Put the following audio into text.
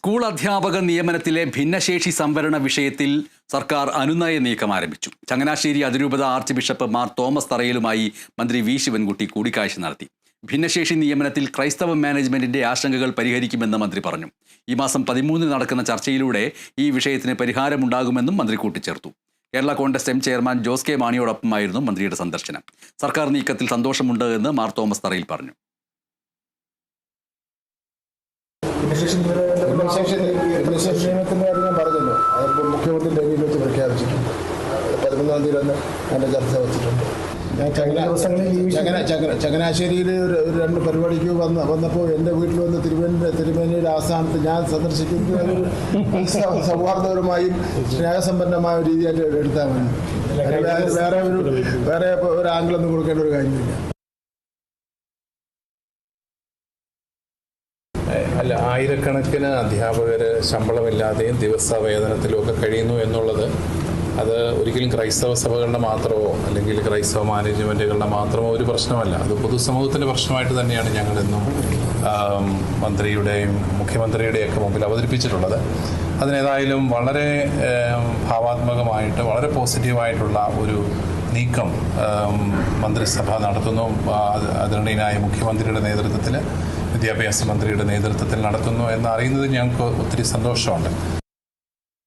School അധ്യാപക നിയമനത്തിലെ ഭിന്നശേഷി സംവരണ വിഷയത്തിൽ സർക്കാർ അനുനയ നീക്കം ആരംഭിച്ചു. ചങ്ങനാശ്ശേരി അതിരൂപത ആർച്ച് ബിഷപ്പ് മാർ തോമസ് തറയിലുമായി മന്ത്രി വി. ശിവൻകുട്ടി കൂടിക്കാഴ്ച നടത്തി. ഭിന്നശേഷി നിയമനത്തിൽ ക്രൈസ്തവ മാനേജ്മെന്റിന്റെ ആശങ്കകൾ പരിഹരിക്കുമെന്ന് മന്ത്രി പറഞ്ഞു. ഈ മാസം പതിമൂന്നിന് നടക്കുന്ന ചർച്ചയിലൂടെ ഈ വിഷയത്തിന് പരിഹാരമുണ്ടാകുമെന്നും മന്ത്രി കൂട്ടിച്ചേർത്തു. Kerala Congress M chairman Jose K മാണിയോടൊപ്പമായിരുന്നു മന്ത്രിയുടെ സന്ദർശനം. സർക്കാർ നീക്കത്തിൽ സന്തോഷമുണ്ട് എന്ന് മാർ തോമസ് തറയിൽ പറഞ്ഞു. നിയമത്തിന്റെ കാര്യം ഞാൻ പറഞ്ഞല്ലോ. അതിപ്പോൾ മുഖ്യമന്ത്രി ഡൽഹിയിൽ വെച്ച് പ്രഖ്യാപിച്ചിട്ടുണ്ട്. പതിമൂന്നാം തീയതി തന്നെ അതിന്റെ ചർച്ച വെച്ചിട്ടുണ്ട്. ചങ്ങനാശ്ശേരിയിൽ ഒരു രണ്ട് പരിപാടിക്ക് വന്ന വന്നപ്പോൾ എന്റെ വീട്ടിൽ വന്ന് തിരുമേനി തിരുമേനിയുടെ ആസ്ഥാനത്ത് ഞാൻ സന്ദർശിക്കുന്നത് ഒരു സൗഹാർദ്ദപരമായും സ്നേഹസമ്പന്നമായ രീതിയായിട്ട് എടുത്താൽ മതി. വേറെ ഒരു വേറെ ഒരു ആംഗിളൊന്നും കൊടുക്കേണ്ട ഒരു കാര്യമില്ല. അല്ല ആയിരക്കണക്കിന് അധ്യാപകർ ശമ്പളമില്ലാതെയും ദിവസ വേതനത്തിലുമൊക്കെ കഴിയുന്നു എന്നുള്ളത് അത് ഒരിക്കലും ക്രൈസ്തവ സഭകളുടെ മാത്രമോ അല്ലെങ്കിൽ ക്രൈസ്തവ മാനേജ്മെന്റുകളുടെ മാത്രമോ ഒരു പ്രശ്നമല്ല. അത് പൊതുസമൂഹത്തിന്റെ പ്രശ്നമായിട്ട് തന്നെയാണ് ഞങ്ങളെന്നും മന്ത്രിയുടെയും മുഖ്യമന്ത്രിയുടെയൊക്കെ മുമ്പിൽ അവതരിപ്പിച്ചിട്ടുള്ളത്. അതിനേതായാലും വളരെ ഭാവാത്മകമായിട്ട് വളരെ പോസിറ്റീവായിട്ടുള്ള ഒരു നീക്കം മന്ത്രിസഭ നടത്തുന്നു. ആദരണീയനായ മുഖ്യമന്ത്രിയുടെ നേതൃത്വത്തിൽ വിദ്യാഭ്യാസ മന്ത്രിയുടെ നേതൃത്വത്തിൽ നടത്തുന്നു. എന്ന് അറിയുന്നത് ഞങ്ങൾക്ക് ഒത്തിരി സന്തോഷമുണ്ട്.